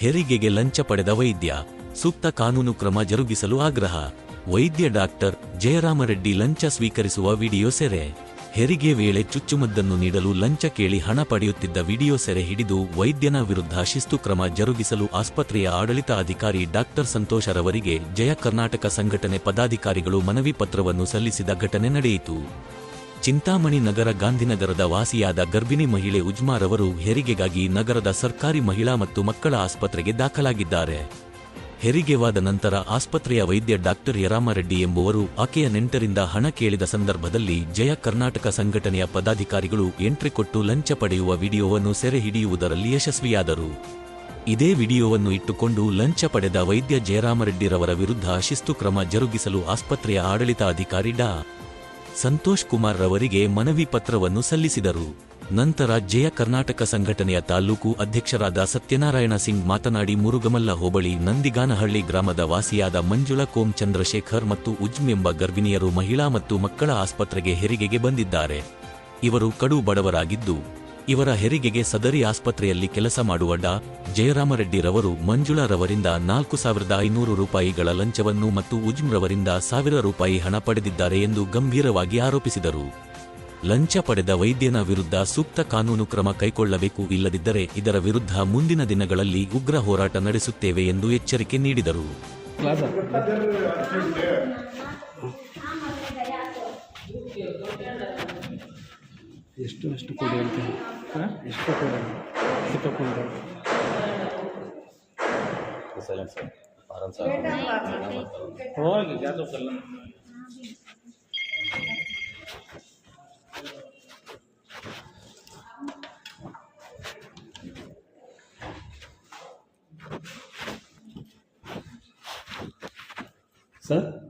ಹೆರಿಗೆಗೆ ಲಂಚ ಪಡೆದ ವೈದ್ಯ. ಸೂಕ್ತ ಕಾನೂನು ಕ್ರಮ ಜರುಗಿಸಲು ಆಗ್ರಹ. ವೈದ್ಯ ಡಾಕ್ಟರ್ ಜಯರಾಮರೆಡ್ಡಿ ಲಂಚ ಸ್ವೀಕರಿಸುವ ವಿಡಿಯೋ ಸೆರೆ. ಹೆರಿಗೆ ವೇಳೆ ಚುಚ್ಚುಮದ್ದನ್ನು ನೀಡಲು ಲಂಚ ಕೇಳಿ ಹಣ ಪಡೆಯುತ್ತಿದ್ದ ವಿಡಿಯೋ ಸೆರೆ ಹಿಡಿದು ವೈದ್ಯನ ವಿರುದ್ಧ ಶಿಸ್ತು ಕ್ರಮ ಜರುಗಿಸಲು ಆಸ್ಪತ್ರೆಯ ಆಡಳಿತಾಧಿಕಾರಿ ಡಾಕ್ಟರ್ ಸಂತೋಷರವರಿಗೆ ಜಯ ಕರ್ನಾಟಕ ಸಂಘಟನೆ ಪದಾಧಿಕಾರಿಗಳು ಮನವಿ ಪತ್ರವನ್ನು ಸಲ್ಲಿಸಿದ ಘಟನೆ ನಡೆಯಿತು. ಚಿಂತಾಮಣಿ ನಗರ ಗಾಂಧಿನಗರದ ವಾಸಿಯಾದ ಗರ್ಭಿಣಿ ಮಹಿಳೆ ಉಜ್ಮಾರವರು ಹೆರಿಗೆಗಾಗಿ ನಗರದ ಸರ್ಕಾರಿ ಮಹಿಳಾ ಮತ್ತು ಮಕ್ಕಳ ಆಸ್ಪತ್ರೆಗೆ ದಾಖಲಾಗಿದ್ದಾರೆ. ಹೆರಿಗೆವಾದ ನಂತರ ಆಸ್ಪತ್ರೆಯ ವೈದ್ಯ ಡಾಕ್ಟರ್ ಯರಾಮರೆಡ್ಡಿ ಎಂಬುವರು ಆಕೆಯ ನೆಂಟರಿಂದ ಹಣ ಕೇಳಿದ ಸಂದರ್ಭದಲ್ಲಿ ಜಯ ಕರ್ನಾಟಕ ಸಂಘಟನೆಯ ಪದಾಧಿಕಾರಿಗಳು ಎಂಟ್ರಿ ಕೊಟ್ಟು ಲಂಚ ಪಡೆಯುವ ವಿಡಿಯೋವನ್ನು ಸೆರೆ ಹಿಡಿಯುವುದರಲ್ಲಿ ಯಶಸ್ವಿಯಾದರು. ಇದೇ ವಿಡಿಯೋವನ್ನು ಇಟ್ಟುಕೊಂಡು ಲಂಚ ಪಡೆದ ವೈದ್ಯ ಜಯರಾಮರೆಡ್ಡಿರವರ ವಿರುದ್ಧ ಶಿಸ್ತು ಕ್ರಮ ಜರುಗಿಸಲು ಆಸ್ಪತ್ರೆಯ ಆಡಳಿತಾಧಿಕಾರಿ ಡಾ. ಸಂತೋಷ್ ಕುಮಾರ್ ರವರಿಗೆ ಮನವಿ ಪತ್ರವನ್ನು ಸಲ್ಲಿಸಿದರು. ನಂತರ ಜಯ ಕರ್ನಾಟಕ ಸಂಘಟನೆಯ ತಾಲೂಕು ಅಧ್ಯಕ್ಷರಾದ ಸತ್ಯನಾರಾಯಣ ಸಿಂಗ್ ಮಾತನಾಡಿ ಮುರುಗಮಲ್ಲ ಹೋಬಳಿ ನಂದಿಗಾನಹಳ್ಳಿ ಗ್ರಾಮದ ವಾಸಿಯಾದ ಮಂಜುಳಾ ಕೋಂ ಚಂದ್ರಶೇಖರ್ ಮತ್ತು ಉಜ್ಮ್ ಎಂಬ ಗರ್ಭಿಣಿಯರು ಮಹಿಳಾ ಮತ್ತು ಮಕ್ಕಳ ಆಸ್ಪತ್ರೆಗೆ ಹೆರಿಗೆಗೆ ಬಂದಿದ್ದಾರೆ. ಇವರು ಕಡು ಬಡವರಾಗಿದ್ದು ಇವರ ಹೆರಿಗೆಗೆ ಸದರಿ ಆಸ್ಪತ್ರೆಯಲ್ಲಿ ಕೆಲಸ ಮಾಡುವ ಡಾ. ಜಯರಾಮರೆಡ್ಡಿರವರು ಮಂಜುಳಾರವರಿಂದ ನಾಲ್ಕು ಸಾವಿರದ ಐನೂರು ರೂಪಾಯಿಗಳ ಲಂಚವನ್ನು ಮತ್ತು ಉಜ್ಮ್ರವರಿಂದ ಸಾವಿರ ರೂಪಾಯಿ ಹಣ ಪಡೆದಿದ್ದಾರೆ ಎಂದು ಗಂಭೀರವಾಗಿ ಆರೋಪಿಸಿದರು. ಲಂಚ ಪಡೆದ ವೈದ್ಯನ ವಿರುದ್ಧ ಸೂಕ್ತ ಕಾನೂನು ಕ್ರಮ ಕೈಗೊಳ್ಳಬೇಕು ಇಲ್ಲದಿದ್ದರೆ ಇದರ ವಿರುದ್ಧ ಮುಂದಿನ ದಿನಗಳಲ್ಲಿ ಉಗ್ರ ಹೋರಾಟ ನಡೆಸುತ್ತೇವೆ ಎಂದು ಎಚ್ಚರಿಕೆ ನೀಡಿದರು. ಎಷ್ಟು ಎಷ್ಟು ಕೊಡಿ ಅಂತ ಎಷ್ಟು ಕೊಡಿ ಎಷ್ಟು ತಗೊಂಡು ಹೋಗಿ ಜಾತಕಲ್ಲ ಸರ್ सर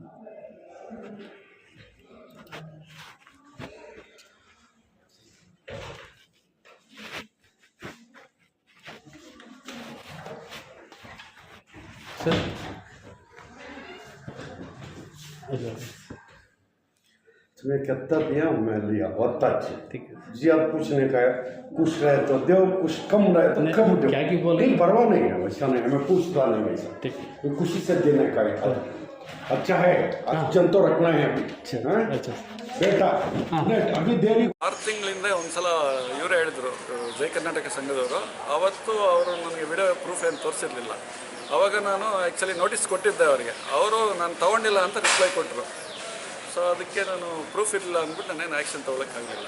तुम्हें कितना दिया मैं लिया बहुत अच्छे। ठीक है। जी आप कुछ नहीं कहा कुछ रहे तो दो कुछ कम रहे तो कम दो क्या की बोल? नहीं परवाह नहीं है वैसा नहीं है मैं पूछता नहीं वैसा ठीक ये खुशी से देने का है। अच्छा है अच्छा तो रखना है। अभी अच्छा। ಆರು ತಿಂಗಳಿಂದ ಒಂದ್ಸಲ ಇವರೇ ಹೇಳಿದ್ರು ಜೈ ಕರ್ನಾಟಕ ಸಂಘದವರು. ಅವತ್ತು ಅವರು ನನಗೆ ವಿಡಿಯೋ ಪ್ರೂಫ್ ಏನು ತೋರಿಸಿರ್ಲಿಲ್ಲ. ಅವಾಗ ನಾನು ಆ್ಯಕ್ಚುಲಿ ನೋಟಿಸ್ ಕೊಟ್ಟಿದ್ದೆ ಅವರಿಗೆ. ಅವರು ನಾನು ತಗೊಂಡಿಲ್ಲ ಅಂತ ರಿಪ್ಲೈ ಕೊಟ್ಟರು ಸೊ ಅದಕ್ಕೆ ನಾನು ಪ್ರೂಫ್ ಇರಲಿಲ್ಲ ಅಂದ್ಬಿಟ್ಟು ನಾನೇನು ಆ್ಯಕ್ಷನ್ ತೊಗೊಳಕ್ಕಾಗಲಿಲ್ಲ.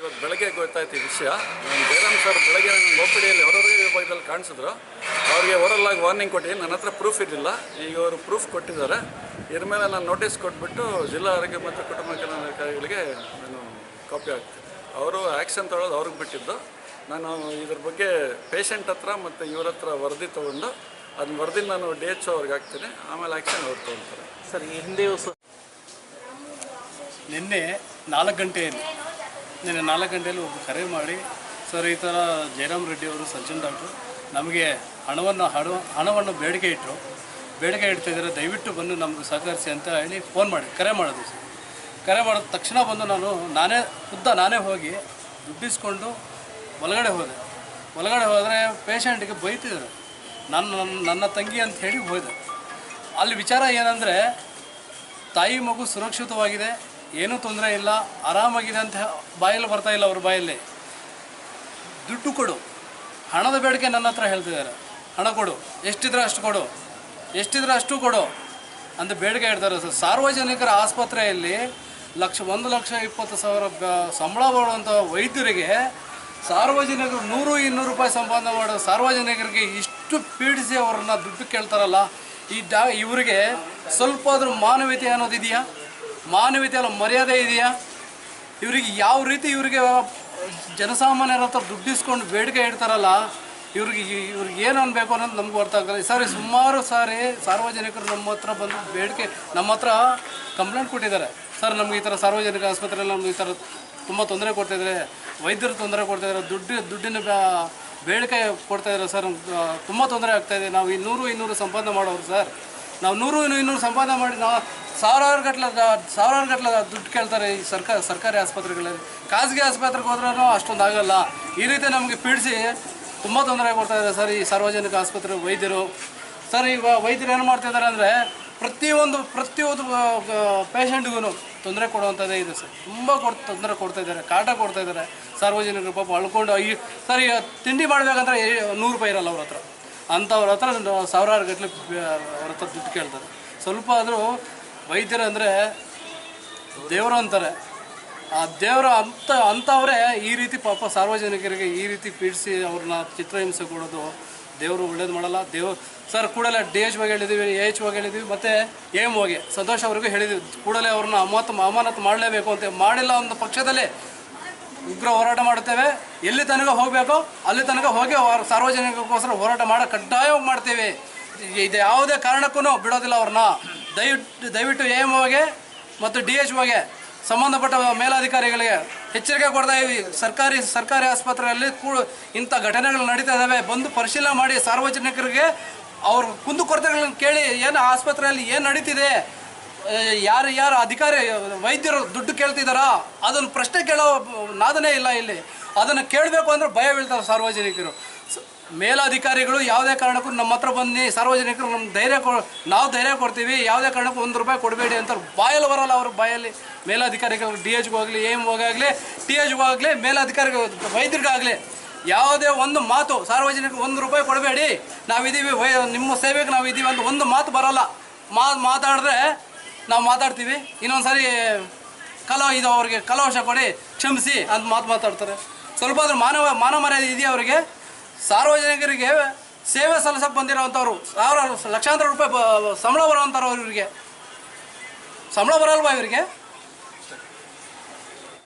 ಇವತ್ತು ಬೆಳಗ್ಗೆ ಗೊತ್ತಾಯ್ತು ಈ ವಿಷಯ. ನಾನು ಜಯರಾಮ್ ಸರ್ ಬೆಳಗ್ಗೆ ನಾನು ಓ ಅವರವರಿಗೆ ವಿಭಾಗದಲ್ಲಿ ಕಾಣಿಸಿದ್ರು. ಅವ್ರಿಗೆ ಓರಲ್ ಆಗಿ ವಾರ್ನಿಂಗ್ ಕೊಟ್ಟಿದ್ದೀನಿ. ನನ್ನ ಹತ್ರ ಪ್ರೂಫ್ ಇರಲಿಲ್ಲ. ಈಗ ಅವರು ಪ್ರೂಫ್ ಕೊಟ್ಟಿದ್ದಾರೆ. ಇದ್ರ ಮೇಲೆ ನಾನು ನೋಟಿಸ್ ಕೊಟ್ಬಿಟ್ಟು ಜಿಲ್ಲಾ ಆರೋಗ್ಯ ಮತ್ತು ಕುಟುಂಬ ಕಲ್ಯಾಣ ಅಧಿಕಾರಿಗಳಿಗೆ ನಾನು ಕಾಪಿ ಹಾಕ್ತೀನಿ. ಅವರು ಆ್ಯಕ್ಷನ್ ತಗೊಳ್ಳೋದು ಅವ್ರಿಗೆ ಬಿಟ್ಟಿದ್ದು. ನಾನು ಇದ್ರ ಬಗ್ಗೆ ಪೇಷಂಟ್ ಹತ್ರ ಮತ್ತು ಇವ್ರ ಹತ್ರ ವರದಿ ತೊಗೊಂಡು ಅದನ್ನ ವರದಿ ನಾನು ಡಿ ಎಚ್ ಅವ್ರಿಗೆ ಹಾಕ್ತೀನಿ. ಆಮೇಲೆ ಆ್ಯಕ್ಷನ್ ಅವ್ರು ತೊಗೊಳ್ತಾರೆ. ಸರ್ ಈ ಹಿಂದೆ ನಿನ್ನೆ ನಾಲ್ಕು ಗಂಟೆಯಲ್ಲಿ ನಿನ್ನೆ ನಾಲ್ಕು ಗಂಟೆಯಲ್ಲಿ ಒಬ್ಬರು ಕರೆ ಮಾಡಿ ಸರ್ ಈ ಥರ ಜಯರಾಮ್ ರೆಡ್ಡಿ ಅವರು ಸಜ್ಜನ್ ಡಾಕ್ಟ್ರು ನಮಗೆ ಹಣವನ್ನು ಹಣ ಹಣವನ್ನು ಬೇಡಿಕೆ ಇಟ್ಟರು. ಬೇಡಿಕೆ ಇಡ್ತಿದ್ದಾರೆ. ದಯವಿಟ್ಟು ಬಂದು ನಮಗೆ ಸಹಕರಿಸಿ ಅಂತ ಹೇಳಿ ಫೋನ್ ಮಾಡಿ, ಕರೆ ಮಾಡೋದು ಸರ್. ಕರೆ ಮಾಡಿದ ತಕ್ಷಣ ಬಂದು ನಾನು ನಾನೇ ಖುದ್ದ ನಾನೇ ಹೋಗಿ ದುಡ್ಡಿಸ್ಕೊಂಡು ಒಳಗಡೆ ಹೋದೆ. ಒಳಗಡೆ ಹೋದರೆ ಪೇಷಂಟ್ಗೆ ಬೈತಿದ್ರು. ನನ್ನ, ನನ್ನ- ತಂಗಿ ಅಂತ ಹೇಳಿ ಹೋದೆ. ಅಲ್ಲಿ ವಿಚಾರ ಏನಂದರೆ, ತಾಯಿ ಮಗು ಸುರಕ್ಷಿತವಾಗಿದೆ, ಏನೂ ತೊಂದರೆ ಇಲ್ಲ, ಆರಾಮಾಗಿದೆ ಅಂತ ಬಾಯಲ್ಲಿ ಬರ್ತಾ ಇಲ್ಲ ಅವ್ರ ಬಾಯಲ್ಲಿ. ದುಡ್ಡು ಕೊಡು. ಹಣದ ಬೇಡಿಕೆ ನನ್ನ ಹತ್ರ ಹೇಳ್ತಿದ್ದಾರೆ. ಹಣ ಕೊಡು. ಎಷ್ಟಿದ್ರೆ ಅಷ್ಟು ಕೊಡು. ಎಷ್ಟಿದ್ರೆ ಅಷ್ಟು ಕೊಡು ಅಂತ ಬೇಡಿಕೆ ಇಡ್ತಾರೆ. ಸರ್, ಸಾರ್ವಜನಿಕರ ಆಸ್ಪತ್ರೆಯಲ್ಲಿ ಲಕ್ಷ, ಒಂದು ಲಕ್ಷ ಇಪ್ಪತ್ತು ಸಾವಿರ ಸಂಬಳ ಮಾಡುವಂಥ ವೈದ್ಯರಿಗೆ ಸಾರ್ವಜನಿಕರು ನೂರು, ಇನ್ನೂರು ರೂಪಾಯಿ ಸಂಪಾದನೆ ಮಾಡೋ ಸಾರ್ವಜನಿಕರಿಗೆ ಇಷ್ಟು ಪೀಡಿಸಿ ಅವ್ರನ್ನ ದುಡ್ಡು ಕೇಳ್ತಾರಲ್ಲ, ಈ ಡಾ, ಇವರಿಗೆ ಸ್ವಲ್ಪ ಆದರೂ ಮಾನವೀಯತೆ ಅನ್ನೋದಿದೆಯಾ ಮಾನವೀಯತೆ ಅಲ್ಲ, ಮರ್ಯಾದೆ ಇದೆಯಾ? ಇವರಿಗೆ ಯಾವ ರೀತಿ ಇವರಿಗೆ ಜನಸಾಮಾನ್ಯರ ಹತ್ರ ದುಡ್ಡಿಸ್ಕೊಂಡು ಬೇಡಿಕೆ ಇಡ್ತಾರಲ್ಲ ಇವ್ರಿಗೆ ಇವ್ರಿಗೆ ಏನು ಅನ್ಬೇಕು ಅನ್ನೋದು ನಮ್ಗೆ ಆಗಲ್ಲ ಸಾರಿ ಸುಮಾರು ಸಾರಿ ಸಾರ್ವಜನಿಕರು ನಮ್ಮ ಹತ್ರ ಬಂದು ಬೇಡಿಕೆ, ನಮ್ಮ ಹತ್ರ ಕಂಪ್ಲೇಂಟ್ ಕೊಟ್ಟಿದ್ದಾರೆ. ಸರ್, ನಮ್ಗೆ ಈ ಥರ ಸಾರ್ವಜನಿಕ ಆಸ್ಪತ್ರೆಯಲ್ಲಿ ನಮ್ಗೆ ಈ ಥರ ತುಂಬ ತೊಂದರೆ ಕೊಡ್ತಾಯಿದ್ದಾರೆ ವೈದ್ಯರು ತೊಂದರೆ ಕೊಡ್ತಾಯಿದ್ದಾರೆ ದುಡ್ಡು, ದುಡ್ಡಿನ ಬೇಡಿಕೆ ಕೊಡ್ತಾಯಿದ್ದಾರೆ ಸರ್. ತುಂಬ ತೊಂದರೆ ಆಗ್ತಾಯಿದೆ ನಾವು ಇನ್ನೂರು ಇನ್ನೂರು ಸಂಪಾದನೆ ಮಾಡೋರು ಸರ್. ನಾವು ನೂರು ಇನ್ನೂರು ಸಂಪಾದನೆ ಮಾಡಿ ನಾವು ಸಾವಿರಾರು ಗಟ್ಟಲೆ ಸಾವಿರಾರು ಗಟ್ಟಲೆ ದುಡ್ಡು ಕೇಳ್ತಾರೆ ಈ ಸರ್ಕಾರ ಸರ್ಕಾರಿ ಆಸ್ಪತ್ರೆಗಳಲ್ಲಿ. ಖಾಸಗಿ ಆಸ್ಪತ್ರೆಗೆ ಹೋದ್ರೂ ಅಷ್ಟೊಂದು ಆಗಲ್ಲ ಈ ರೀತಿ ನಮಗೆ ಪೀಡಿಸಿ ತುಂಬ ತೊಂದರೆ ಮಾಡ್ತಾ ಇದ್ದಾರೆ ಸರ್ ಈ ಸಾರ್ವಜನಿಕ ಆಸ್ಪತ್ರೆ ವೈದ್ಯರು. ಸರ್, ಈಗ ವೈದ್ಯರು ಏನು ಮಾಡ್ತಾ ಇದ್ದಾರೆ ಅಂದರೆ ಪ್ರತಿಯೊಂದು ಪ್ರತಿಯೊಂದು ಪೇಷಂಟ್ಗೂ ತೊಂದರೆ ಕೊಡುವಂಥದ್ದೇ ಇದೆ ಸರ್. ತುಂಬ ಕೊಡ್, ತೊಂದರೆ ಕೊಡ್ತಾ ಇದ್ದಾರೆ, ಕಾಟ ಕೊಡ್ತಾ ಇದ್ದಾರೆ. ಸಾರ್ವಜನಿಕರು ಪಾಪ ಅಳ್ಕೊಂಡು ಈ ಸರ್, ಈಗ ತಿಂಡಿ ಮಾಡಬೇಕಂದ್ರೆ ನೂರು ರೂಪಾಯಿ ಇರಲ್ಲ ಅವ್ರ ಹತ್ರ. ಅಂಥವ್ರ ಹತ್ರ ಸಾವಿರಾರು ಗಟ್ಟಲೆ ಅವ್ರ ಹತ್ರ ದುಡ್ಡು ಕೇಳ್ತಾರೆ. ಸ್ವಲ್ಪ ಆದರೂ ವೈದ್ಯರು ಅಂದರೆ ದೇವರು ಅಂತಾರೆ. ಆ ದೇವರು ಅಂತ ಅಂಥವರೇ ಈ ರೀತಿ ಪಾಪ ಸಾರ್ವಜನಿಕರಿಗೆ ಈ ರೀತಿ ಪೀಡಿಸಿ ಅವ್ರನ್ನ ಚಿತ್ರಹಿಂಸೆ ಕೊಡೋದು. ದೇವರು ಒಳ್ಳೇದು ಮಾಡಲ್ಲ. ದೇವ್ರು, ಸರ್ ಕೂಡಲೇ ಡಿ ಎಚ್ ಬಗ್ಗೆ ಹೇಳಿದ್ದೀವಿ ಎ ಎಚ್ ಬಗ್ಗೆ ಹೇಳಿದ್ದೀವಿ ಮತ್ತು ಎಂ ಹೋಗಿ, ಸಂತೋಷ್ ಅವ್ರಿಗೂ ಹೇಳಿದ್ದೀವಿ ಕೂಡಲೇ ಅವ್ರನ್ನ ಅಮಾನತು ಅಮಾನತು ಮಾಡಲೇಬೇಕು ಅಂತ ಮಾಡಿಲ್ಲ ಒಂದು ಪಕ್ಷದಲ್ಲಿ ಉಗ್ರ ಹೋರಾಟ ಮಾಡುತ್ತೇವೆ. ಎಲ್ಲಿ ತನಕ ಹೋಗಬೇಕು, ಅಲ್ಲಿ ತನಕ ಹೋಗಿ ಸಾರ್ವಜನಿಕರಿಗೋಸ್ಕರ ಹೋರಾಟ ಮಾಡೋ, ಕಡ್ಡಾಯವಾಗಿ ಮಾಡ್ತೇವೆ. ಇದು ಯಾವುದೇ ಕಾರಣಕ್ಕೂ ಬಿಡೋದಿಲ್ಲ ಅವ್ರನ್ನ. ದಯವಿಟ್ಟು ದಯವಿಟ್ಟು ಎ ಎಂ ಹೋಗಿ ಮತ್ತು ಡಿ ಎಚ್ ಹೋಗಿ ಸಂಬಂಧಪಟ್ಟ ಮೇಲಾಧಿಕಾರಿಗಳಿಗೆ ಎಚ್ಚರಿಕೆ ಕೊಡ್ತಾ ಇದ್ದೀವಿ. ಸರ್ಕಾರಿ ಸರ್ಕಾರಿ ಆಸ್ಪತ್ರೆಯಲ್ಲಿ ಕೂಡ ಇಂಥ ಘಟನೆಗಳು ನಡೀತಾ ಇದ್ದಾವೆ ಬಂದು ಪರಿಶೀಲನೆ ಮಾಡಿ ಸಾರ್ವಜನಿಕರಿಗೆ ಅವ್ರ ಕುಂದುಕೊರತೆಗಳನ್ನ ಕೇಳಿ ಏನು ಆಸ್ಪತ್ರೆಯಲ್ಲಿ ಏನು ನಡೀತಿದೆ ಯಾರು ಯಾರು ಅಧಿಕಾರಿ, ವೈದ್ಯರು ದುಡ್ಡು ಕೇಳ್ತಿದ್ದಾರಾ ಅದನ್ನು ಪ್ರಶ್ನೆ ಕೇಳೋ ನಾದನೇ ಇಲ್ಲ ಇಲ್ಲಿ. ಅದನ್ನು ಕೇಳಬೇಕು ಅಂದರೆ ಭಯ ಬೀಳ್ತಾರೆ ಸಾರ್ವಜನಿಕರು. ಮೇಲಾಧಿಕಾರಿಗಳು ಯಾವುದೇ ಕಾರಣಕ್ಕೂ ನಮ್ಮ ಹತ್ರ ಬನ್ನಿ, ಸಾರ್ವಜನಿಕರು ನಮ್ಮ ಧೈರ್ಯ ಕೊ, ನಾವು ಧೈರ್ಯ ಕೊಡ್ತೀವಿ, ಯಾವುದೇ ಕಾರಣಕ್ಕೂ ಒಂದು ರೂಪಾಯಿ ಕೊಡಬೇಡಿ ಅಂತ ಬಾಯಲ್ಲಿ ಬರಲ್ಲ ಅವ್ರ ಬಾಯಲ್ಲಿ. ಮೇಲಾಧಿಕಾರಿಗಳು ಡಿ ಎಚ್ಗೆ ಹೋಗಲಿ ಎಂ ಹೋಗಾಗಲಿ ಟಿ ಎಚ್ಗೆ ಆಗಲಿ ಮೇಲಾಧಿಕಾರಿಗಳು, ವೈದ್ಯರಿಗಾಗಲಿ, ಯಾವುದೇ ಒಂದು ಮಾತು ಸಾರ್ವಜನಿಕ ಒಂದು ರೂಪಾಯಿ ಕೊಡಬೇಡಿ. ನಾವಿದ್ದೀವಿ ವೈ, ನಿಮ್ಮ ಸೇವೆಗೆ ನಾವು ಇದ್ದೀವಿ ಅಂತ ಒಂದು ಮಾತು ಬರಲ್ಲ. ಮಾ, ಮಾತಾಡಿದ್ರೆ ನಾವು ಮಾತಾಡ್ತೀವಿ. ಇನ್ನೊಂದು ಸಾರಿ ಕಲೋ, ಇದು ಅವ್ರಿಗೆ ಕಲವಶ ಕೊಡಿ, ಕ್ಷಮಿಸಿ ಅಂತ ಮಾತು ಮಾತಾಡ್ತಾರೆ. ಸ್ವಲ್ಪ ಆದರೂ ಮಾನವ ಮಾನವ ಮರ್ಯಾದೆ ಇದೆಯಾ ಅವರಿಗೆ? ಸಾರ್ವಜನಿಕರಿಗೆ ಸೇವೆ ಸಲ್ಲಿಸಕ್ಕೆ ಬಂದಿರೋವಂಥವ್ರು ಸಾವಿರ ಲಕ್ಷಾಂತರ ರೂಪಾಯಿ ಸಂಬಳ ಬರೋವಂಥವ್ರು ಇವರಿಗೆ. ಸಂಬಳ ಬರಲ್ವಾ ಇವರಿಗೆ?